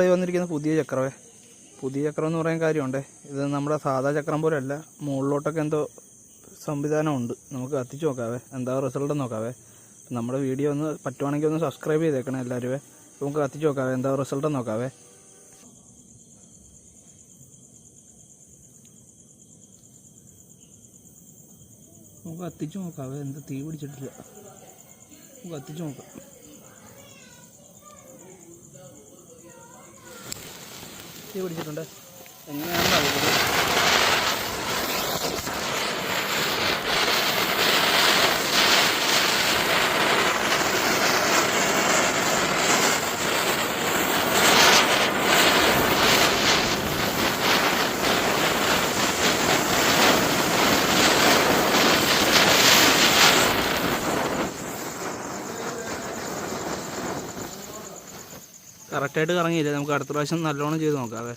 വന്നിരിക്കുന്ന പുതിയ ചക്രമേ പുതിയ ചക്രം എന്ന് പറയാൻ കാര്യമുണ്ടേ. ഇത് നമ്മുടെ സാധാ ചക്രം പോലെയല്ല. മുകളിലോട്ടൊക്കെ എന്തോ സംവിധാനമുണ്ട്. നമുക്ക് കത്തിച്ച് നോക്കാവേ. എന്താ റിസൾട്ട് നോക്കാവേ. നമ്മുടെ വീഡിയോ ഒന്ന് പറ്റുവാണെങ്കിൽ ഒന്ന് സബ്സ്ക്രൈബ് ചെയ്തേക്കണേ എല്ലാവരും നമുക്ക് കത്തിച്ച് നോക്കാവേ. എന്താ റിസൾട്ട് നോക്കാവേ. നമുക്ക് കത്തിച്ച് നോക്കാവേ. എന്താ തീ പിടിച്ചിട്ടില്ല. നമുക്ക് കത്തിച്ച് നോക്കാം. പിടിച്ചിട്ടുണ്ട് എങ്ങനെയാണെന്ന് കറക്റ്റായിട്ട് കറങ്ങിയില്ല? നമുക്ക് അടുത്ത പ്രാവശ്യം നല്ലോണം ചെയ്ത് നോക്കാവേ